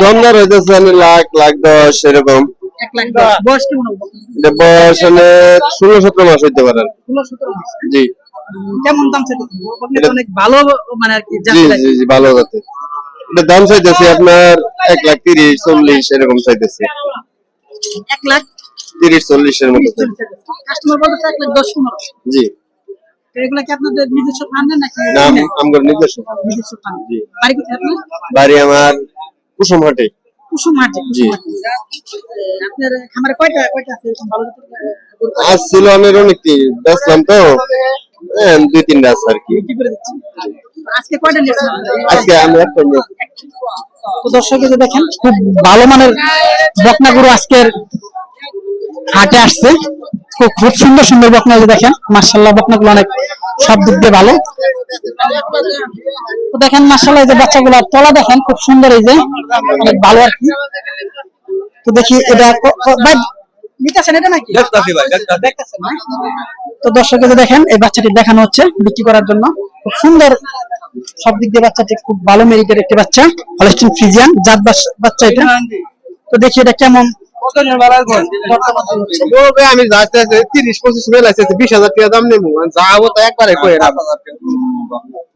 দমদার হইতেছে আমি লাখ লাখ দশ এরকম। বয়স হলে ষোলো সতেরো মাস হইতে পারেন ষোলো সতেরো মাস। জি। কেমন দাম চাইতেছে অনেক ভালো মানে আর কি জি জি ভালো যাতে এটা দাম চাইতেছে আপনার এক লাখ তিরিশ চল্লিশ এরকম চাইতেছে। এক লাখ? তিরিশ চল্লিশের মতো চাইতেছে। কাস্টমার বলতেছে এক লাখ দশ পনেরো জি। এগুলা কি আপনাদের নিজস্ব ফান্ডের নাকি? নাম কিনে? আমার নিজস্ব। নিজস্ব ফান্ড জি। বাড়ি কোথায় আপনার? বাড়ি আমার কুসুম হাটে কুসুম জি। আপনার খামারে কয়টা কয়টা আছে? এরকম ভালো গরু? আজ ছিল অনেক অনেকটি বেচলাম তো। দুই তিনটা আছে আর কি। আজকে কয়টা আজকে আমি একটা তো দর্শক যে দেখেন খুব ভালো মানের বকনা গরু আজকের হাটে আসছে। খুব সুন্দর সুন্দর বকনা যে দেখেন। মার্শাল্লাহ বকনা গুলো অনেক সব দিক দিয়ে ভালো। তো দেখেন মার্শাল্লাহ এই যে বাচ্চাগুলো তলা দেখেন খুব সুন্দর এই যে অনেক ভালো আর কি। তো দেখি এটা নিতেছেন এটা নাকি? তো যে দেখেন এই বাচ্চাটি দেখানো হচ্ছে বিক্রি করার জন্য। খুব সুন্দর সব দিক দিয়ে বাচ্চাটি খুব ভালো মেরিটের একটি বাচ্চা হলস্টিন ফ্রিজিয়ান জাত বাচ্চা এটা। তো দেখি এটা কেমন আমি যাচ্ছে তিরিশ পঁচিশ মেল আছে বিশ হাজার টাকা দাম নেব। যাব তো একবারে কয়ে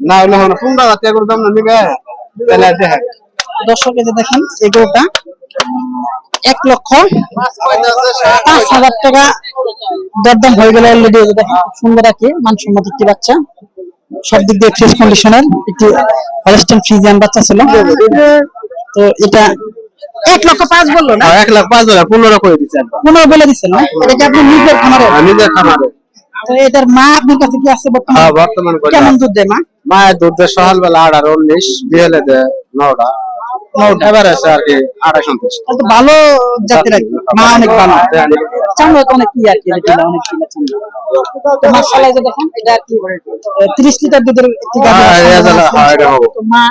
না পনেরো হাজার টাকা করে দাম তাহলে দেখেন দর্শক এই যে দেখেন এই গরুটা এক লক্ষ পাঁচ হাজার টাকা দরদাম হয়ে গেল অলরেডি সুন্দর কি মানসম্মত একটি বাচ্চা। সব দিক দিয়ে ফ্রেশ কন্ডিশনের একটি হলস্টিন ফ্রিজিয়ান বাচ্চা ছিল। তো এটা এক লক্ষ পাঁচ বলল না? এক লাখ পাঁচ হাজার পনেরো করে দিচ্ছে পনেরো বলে দিচ্ছেন না? এটা কি আপনি নিজের খামারে? নিজের খামারে। তো এটার মা আপনার কাছে কি আছে বর্তমানে? হ্যাঁ কেমন দুধ দেয় মা? মায়ের দুধ দেয় সকালবেলা আট আর উনিশ বিহেলে দেয় নটা নটা এবার আর কি আড়াই সন্ত্রিশ তো ভালো জাতের আর কি। মা অনেক ভালো চামড়া তো অনেক কি আর কি এটা অনেক কি তো মাশাআল্লাহ যে দেখেন এটা আর কি তিরিশ লিটার দুধের একটি গাভী আছে। এই আছে, এটা হবে। তো মা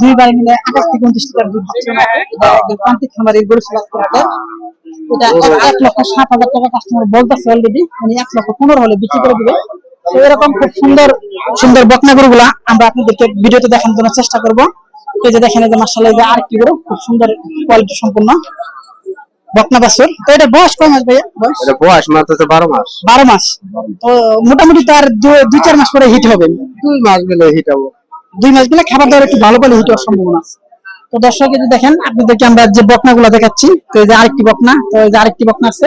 দুইবার মিলে আঠাশ থেকে উনত্রিশ লিটার দুধ দিচ্ছে এটা একদম প্রান্তিক খামারের গরু সেবা করে এটা এক- লক্ষ সাত হাজার টাকা কাস্টমার বলতেছে অলরেডি মানে এক লক্ষ পনেরো হলে বিক্রি করে দিবে। এরকম খুব সুন্দর সুন্দর বকনা গরুগুলা আমরা আপনাদেরকে ভিডিওতে দেখানোর জন্য চেষ্টা করব। এই যে দেখেন এই যে মার্শাল্লাহ এই যে আরেকটি গরু? খুব সুন্দর কোয়ালিটি সম্পূর্ণ। বকনা বাছুর। তো এটা বয়স কয় মাস ভাইয়া? বয়স? এটা বয়স মাত্র হচ্ছে বারো মাস। বারো মাস। তো মোটামুটি তো আর দুই চার মাস পরে হিট হবে। দুই মাস মিলে হিটাবো দুই মাস গেলে খাবার দাবার একটু ভালো করে হিট হওয়ার সম্ভাবনা আছে। তো দর্শক এই যে দেখেন আপনাদেরকে আমরা যে বকনা গুলা দেখাচ্ছি তো এই যে আরেকটি বকনা তো এই যে আরেকটি বকনা আছে।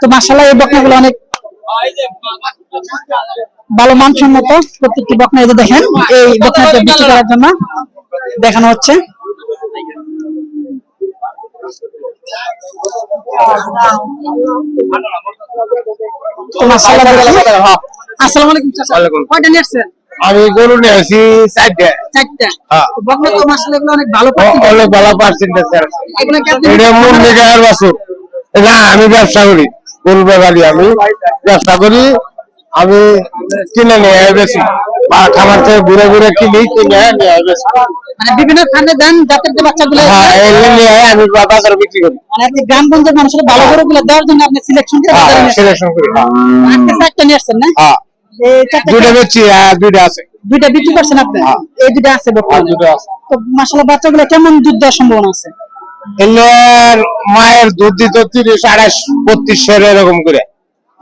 তো মাসাল্লাহ এই বকনা গুলো অনেক ভালো মানসম্মত প্রত্যেকটি বকনা এই যে দেখেন এই বকনাটা বিক্রি করার জন্য। দেখানো হচ্ছে। হ্যাঁ। আসসালামু আলাইকুম কয়টা নিয়ে আসছেন? আমি গরু নিয়ে আসি চারটে। চারটা? হ্যাঁ। বকনা তো মাশাআল্লাহ অনেক ভালো অনেক ভালো পার্সেন্টেজ এটা বাসু এটা আমি ব্যবসা করি গরু ব্যাপারী আমি। ব্যবসা করি আমি কিনে নিয়ে বেশি খাবার থেকে ঘুরে ঘুরে কিনি কিনে মানে বিভিন্ন স্থানে দেন বাচ্চাগুলো হ্যাঁ নিয়ে আয় আমি বাজারে বিক্রি করি। মানে আপনি গ্রামগঞ্জের মানুষের ভালো গরুগুলো দেওয়ার জন্য আপনি সিলেকশন করে সিলেকশন করি হ্যাঁ। আজকে চারটা নিয়ে আসছেন না? হ্যাঁ। দুইটা বেচছি দুইটা আছে। দুইটা বিক্রি করছেন আপনি? হ্যাঁ। এই দুইটা আছে বর্তমানে। দুটো আছে। তো বাচ্চাগুলো কেমন দুধ দেওয়ার সম্ভাবনা আছে? এগুলোর মায়ের দুধ দিত তিরিশ আড়াইশ বত্রিশের এরকম করে।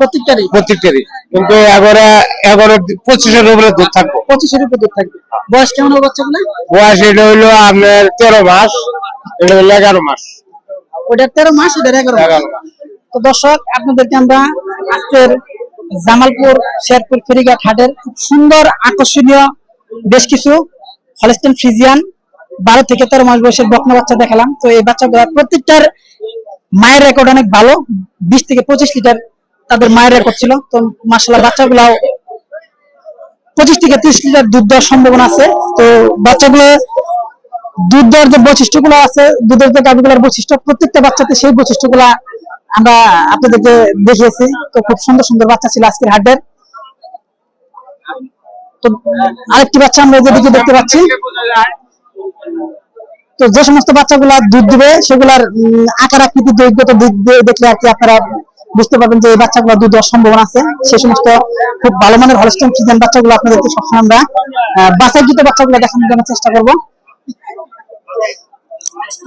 প্রত্যেকটারই? প্রত্যেকটারই। কিন্তু এগারো এগারো পঁচিশের উপরে দুধ থাকব। পঁচিশের উপর দুধ থাকবে। বয়স কেমন হবে বাচ্চাগুলো বয়স এটা হইল আপনার তেরো মাস এটা হইল এগারো মাস। তেরো মাস ওটার এগারো এগারো মাস। তো দর্শক আপনাদেরকে আমরা আজকের জামালপুর শেরপুর ফেরিঘাট হাটের খুব সুন্দর আকর্ষণীয় বেশ কিছু হলস্টেন ফ্রিজিয়ান বারো থেকে তেরো মাস বয়সের বকনা বাচ্চা দেখালাম। তো এই বাচ্চাগুলো প্রত্যেকটার মায়ের রেকর্ড অনেক ভালো। বিশ থেকে পঁচিশ লিটার তাদের মায়ের করছিল ছিল। তো মাসাল্লাহ বাচ্চাগুলাও পঁচিশ থেকে ত্রিশ লিটার দুধ দেওয়ার সম্ভাবনা আছে। তো বাচ্চাগুলো দুধ দেওয়ার যে বৈশিষ্ট্যগুলো আছে, দুধের যে গাভিগুলোর বৈশিষ্ট্য, প্রত্যেকটা বাচ্চাতে সেই বৈশিষ্ট্যগুলা আমরা আপনাদেরকে দেখিয়েছি। তো খুব সুন্দর সুন্দর বাচ্চা ছিল আজকের হাটের তো আরেকটি বাচ্চা আমরা যেদিকে দেখতে পাচ্ছি। তো যে সমস্ত বাচ্চাগুলা দুধ দিবে, সেগুলার আকার আকৃতি দৈর্ঘ্যত দিক দিয়ে দেখলে আর কি আপনারা বুঝতে পারবেন যে এই বাচ্চাগুলো দুধ দেওয়ার সম্ভাবনা আছে। সে সমস্ত খুব ভালো মানের হলস্টেন ফ্রিজিয়ান বাচ্চাগুলো আপনাদেরকে সবসময় আমরা আহ, বাছাইকৃত বাচ্চাগুলো দেখানোর জন্য চেষ্টা করব।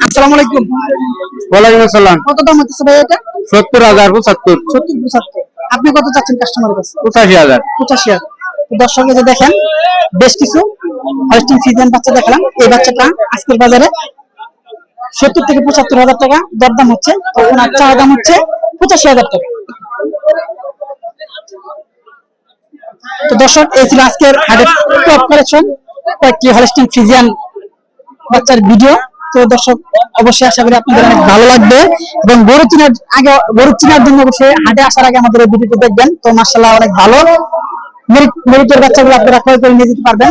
আসসালামু আলাইকুম। ওয়ালাইকুম আসসালাম। কত দাম হচ্ছে ভাই এটা? আপনি কত চাচ্ছেন কাস্টমারের কাছে? দর্শকে যে দেখেন বেশ কিছু হলস্টিন বাচ্চা দেখালাম। এই বাচ্চাটা আজকের বাজারে সত্তর থেকে পঁচাত্তর হাজার টাকা দরদাম হচ্ছে। তো ওনার চাওয়া দাম হচ্ছে পঁচাশি হাজার টাকা। তো দর্শক, এই ছিল আজকের টপ কালেকশন কয়েকটি হলস্টিন ফিজিয়ান বাচ্চার ভিডিও তো দর্শক, অবশ্যই আশা করি আপনাদের অনেক ভালো লাগবে। এবং গরু চিনার আগে, গরু চিনার জন্য অবশ্যই হাটে আসার আগে আমাদের ভিডিওটি দেখবেন। তো মার্শাল্লাহ অনেক ভালো। মেরিটের বাচ্চাগুলো আপনারা ক্রয় করে নিয়ে যেতে পারবেন।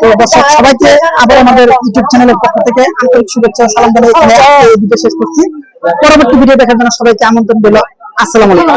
তো দর্শক, সবাইকে আবার আমাদের ইউটিউব চ্যানেলের পক্ষ থেকে আন্তরিক শুভেচ্ছা সালাম জানিয়ে এই শেষ করছি। পরবর্তী ভিডিও দেখার জন্য সবাইকে আমন্ত্রণ দিল আসসালামু আলাইকুম।